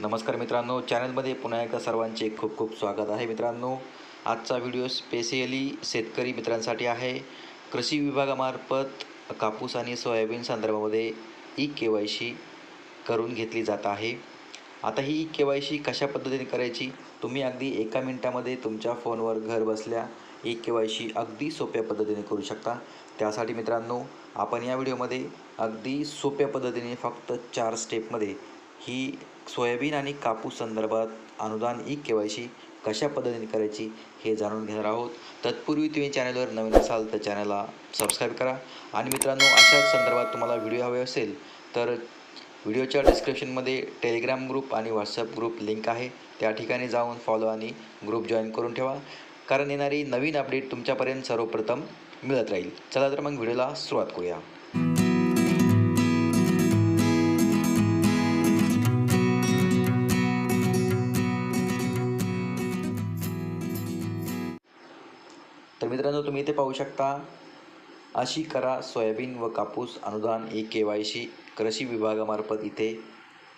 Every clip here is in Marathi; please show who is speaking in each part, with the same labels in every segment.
Speaker 1: नमस्कार मित्रांनो चॅनलमध्ये पुन्हा एकदा सर्वांचे खूप खूप स्वागत आहे. मित्रांनो आजचा व्हिडिओ स्पेशली शेतकरी मित्रांसाठी आहे. कृषी विभागामार्फत कापूस आणि सोयाबीन संदर्भामध्ये ई के वाय सी करून घेतली जात आहे. आता ही ई के वाय सी कशा पद्धतीने करायची? तुम्ही अगदी एका मिनटामध्ये तुमच्या फोनवर घर बसल्या ई के वाय सी अगदी सोप्या पद्धतीने करू शकता. त्यासाठी मित्रांनो आपण या व्हिडिओमध्ये अगदी सोप्या पद्धतीने फक्त चार स्टेपमध्ये ही सोयाबीन आणि कापूस संदर्भात अनुदान ई के वाय सी कशा पद्धतीने करायची हे जाणून घेणार आहोत. तत्पूर्वी तुम्ही चॅनलवर नवीन असाल तर चॅनलला सबस्क्राईब करा. आणि मित्रांनो अशाच संदर्भात तुम्हाला व्हिडिओ हवे असेल तर व्हिडिओच्या डिस्क्रिप्शनमध्ये टेलिग्राम ग्रुप आणि व्हॉट्सअप ग्रुप लिंक आहे. त्या ठिकाणी जाऊन फॉलो आणि ग्रुप जॉईन करून ठेवा. कारण येणारी नवीन अपडेट तुमच्यापर्यंत सर्वप्रथम मिळत राहील. चला तर मग व्हिडिओला सुरुवात करूया. मित्रांनो तुम्ही इथे पाहू शकता अशी करा सोयाबीन व कापूस अनुदान ए के वाय सी कृषी विभागामार्फत इथे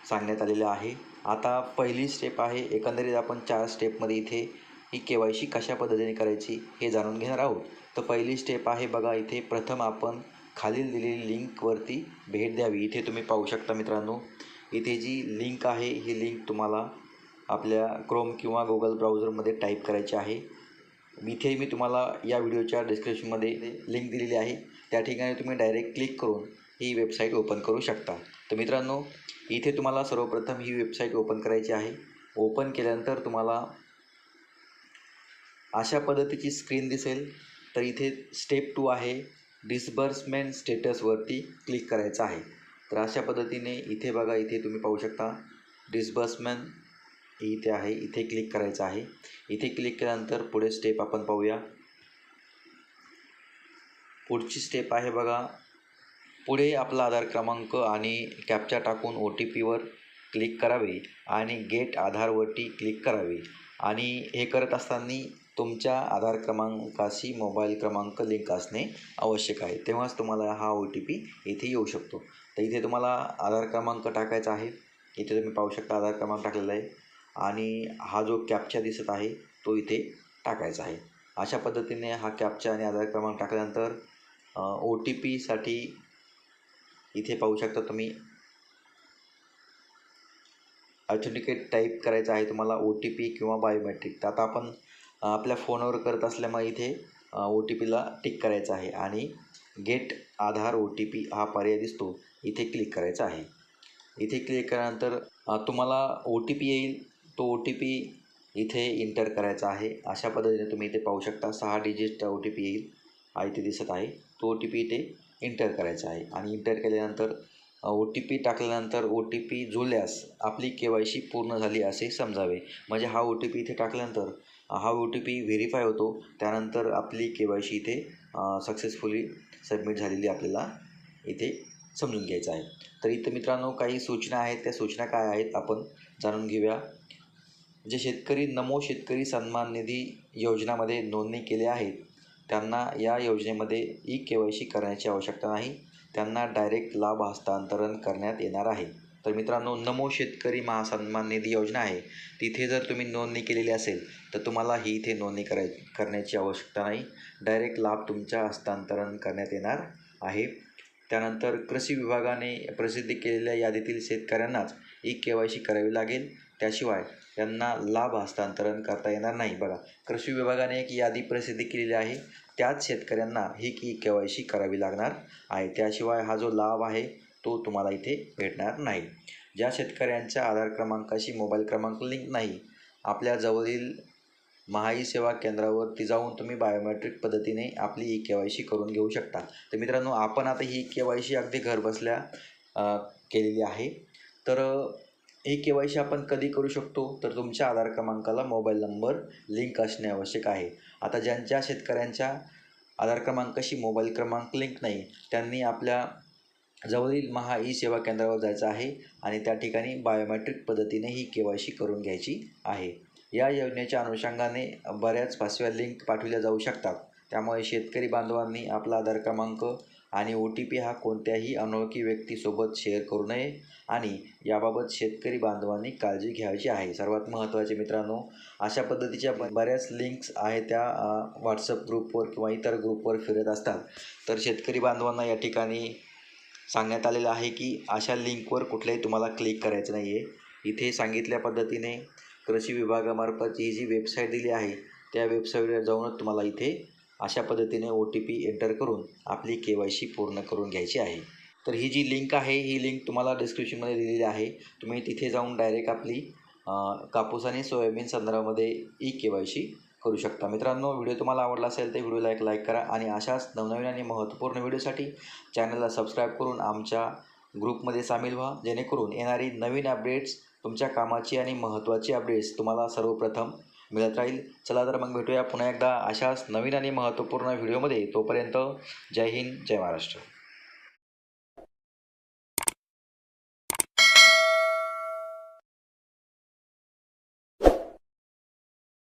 Speaker 1: सांगण्यात आलेलं आहे. आता पहिली स्टेप आहे एकंदरीत आपण चार स्टेपमध्ये इथे ही के वाय सी कशा पद्धतीने करायची हे जाणून घेणार आहोत. तर पहिली स्टेप आहे बघा इथे प्रथम आपण खालील दिलेली लिंकवरती भेट द्यावी. इथे तुम्ही पाहू शकता मित्रांनो इथे जी लिंक आहे ही लिंक तुम्हाला आपल्या क्रोम किंवा गुगल ब्राउझरमध्ये टाईप करायची आहे. इथे मी तुम्हाला या व्हिडिओच्या डिस्क्रिप्शनमध्ये लिंक दिलेली आहे. त्या ठिकाणी तुम्ही डायरेक्ट क्लिक करून ही वेबसाईट ओपन करू शकता. तर मित्रांनो इथे तुम्हाला सर्वप्रथम ही वेबसाईट ओपन करायची आहे. ओपन केल्यानंतर तुम्हाला अशा पद्धतीची स्क्रीन दिसेल. तर इथे स्टेप टू आहे. डिस्बर्समेंट स्टेटसवरती क्लिक करायचं आहे. तर अशा पद्धतीने इथे बघा इथे तुम्ही पाहू शकता. डिस्बर्समेंट इथे आहे इथे क्लिक करायचं आहे. इथे क्लिक केल्यानंतर पुढे स्टेप आपण पाहूया. पुढची स्टेप आहे बघा. पुढे आपला आधार क्रमांक आणि कॅप्चा टाकून ओ टी पीवर क्लिक करावे आणि गेट आधारवरती क्लिक करावे. आणि हे करत असताना तुमच्या आधार क्रमांकाशी मोबाईल क्रमांक लिंक असणे आवश्यक आहे. तेव्हाच तुम्हाला हा ओ टी पी इथे येऊ शकतो. तर इथे तुम्हाला आधार क्रमांक टाकायचा आहे. इथे तुम्ही पाहू शकता आधार क्रमांक टाकलेला आहे. आणि हा जो कॅपचा दिसत आहे तो इथे टाकायचा आहे. अशा पद्धतीने हा कॅपचा आणि आधार क्रमांक टाकल्यानंतर ओ टी पीसाठी इथे पाहू शकता तुम्ही. ऑथेंटिकेट टाईप करायचं आहे तुम्हाला ओ टी पी किंवा बायोमेट्रिक तर आता आपण आपल्या फोनवर करत असल्यामुळे इथे ओ टी पीला टिक करायचं आहे आणि get Aadhaar O T P हा पर्याय दिसतो. इथे क्लिक करायचा आहे. इथे क्लिक केल्यानंतर तुम्हाला ओ टी पी येईल. तो ओ टी पी इथे इंटर करायचा आहे. अशा पद्धतीने तुम्ही इथे पाहू शकता सहा डिजिटचा ओ टी पी येईल. हा इथे दिसत आहे. तो ओ टी पी इथे इंटर करायचा आहे. आणि इंटर केल्यानंतर ओ टी पी टाकल्यानंतर ओ टी पी जुळल्यास आपली के वाय सी पूर्ण झाली असे समजावे. म्हणजे हा ओ टी पी इथे टाकल्यानंतर हा ओ टी पी व्हेरीफाय होतो. त्यानंतर आपली के वाय सी इथे सक्सेसफुली सबमिट झालेली आपल्याला इथे समजून घ्यायचं आहे. तर इथं मित्रांनो काही सूचना आहेत. त्या सूचना काय आहेत आपण जाणून घेऊया. जे शेतकरी नमो शेतकरी सन्मान निधी योजनामध्ये नोंदणी केले आहेत त्यांना या योजनेमध्ये ई के वाय सी करण्याची आवश्यकता नाही. त्यांना डायरेक्ट लाभ हस्तांतरण करण्यात येणार आहे. तर मित्रांनो नमो शेतकरी महासन्मान निधी योजना आहे. तिथे जर तुम्ही नोंदणी केलेली असेल तर तुम्हाला ही इथे नोंदणी कराय करण्याची आवश्यकता नाही. डायरेक्ट लाभ तुमच्या हस्तांतरण करण्यात येणार आहे. त्यानंतर कृषी विभागाने प्रसिद्ध केलेल्या यादीतील शेतकऱ्यांनाच ई के वाय सी करावी लागेल. त्याशिवाय यांना लाभ हस्तांतरण करता येणार नाही. बघा कृषी विभागाने एक यादी प्रसिद्ध केलेली आहे. त्याच शेतकऱ्यांना ही ई के वाय सी करावी लागणार आहे. त्याशिवाय हा जो लाभ आहे तो तुम्हाला इथे भेटणार नाही. ज्या शेतकऱ्यांच्या आधार क्रमांकाशी मोबाईल क्रमांक लिंक नाही आपल्या जवळील महाई सेवा केंद्रावरती जाऊन तुम्ही बायोमेट्रिक पद्धतीने आपली ई के वाय सी करून घेऊ शकता. तर मित्रांनो आपण आता ही के वाय सी अगदी घरबसल्या केलेली आहे. तर ही के वाय सी आपण कधी करू शकतो? तर तुमच्या आधार क्रमांकाला मोबाईल नंबर लिंक असणे आवश्यक आहे. आता ज्यांच्या शेतकऱ्यांच्या आधार क्रमांकाशी मोबाईल क्रमांक लिंक नाही त्यांनी आपल्या जवळील महा ई सेवा केंद्रावर जायचं आहे आणि त्या ठिकाणी बायोमॅट्रिक पद्धतीने ही के वाय सी करून घ्यायची आहे. या योजनेच्या अनुषंगाने बऱ्याच फसव्या लिंक पाठवल्या जाऊ शकतात. त्यामुळे शेतकरी बांधवांनी आपला आधार क्रमांक आणि ओ टी पी हा कोणत्याही अनोळखी व्यक्तीसोबत शेअर करू नये आणि याबाबत शेतकरी बांधवांनी काळजी घ्यायची आहे. सर्वात महत्त्वाचे मित्रांनो अशा पद्धतीच्या ब बऱ्याच लिंक्स आहेत त्या व्हॉट्सअप ग्रुपवर किंवा इतर ग्रुपवर फिरत असतात. तर शेतकरी बांधवांना या ठिकाणी सांगण्यात आलेलं आहे की अशा लिंकवर कुठल्याही तुम्हाला क्लिक करायचं नाही आहे इथे सांगितल्या पद्धतीने कृषी विभागामार्फत ही जी वेबसाईट दिली आहे त्या वेबसाईटवर जाऊनच तुम्हाला इथे अशा पद्धतीने ओ टी पी एंटर करून आपली के वाय सी पूर्ण करून घ्यायची आहे. तर ही जी लिंक आहे ही लिंक तुम्हाला डिस्क्रिप्शनमध्ये दिलेली आहे. तुम्ही तिथे जाऊन डायरेक्ट आपली कापूस आणि सोयाबीन संदर्भामध्ये ई के वाय सी करू शकता. मित्रांनो व्हिडिओ तुम्हाला आवडला असेल तर व्हिडिओला एक लाईक करा आणि अशाच नवनवीन आणि महत्त्वपूर्ण व्हिडिओसाठी चॅनलला सबस्क्राईब करून आमच्या ग्रुपमध्ये सामील व्हा जेणेकरून येणारी नवीन अपडेट्स तुमच्या कामाची आणि महत्त्वाची अपडेट्स तुम्हाला सर्वप्रथम मिळत राहील. चला तर मग भेटूया पुन्हा एकदा अशाच नवीन आणि महत्त्वपूर्ण व्हिडिओमध्ये. तोपर्यंत जय हिंद जय महाराष्ट्र.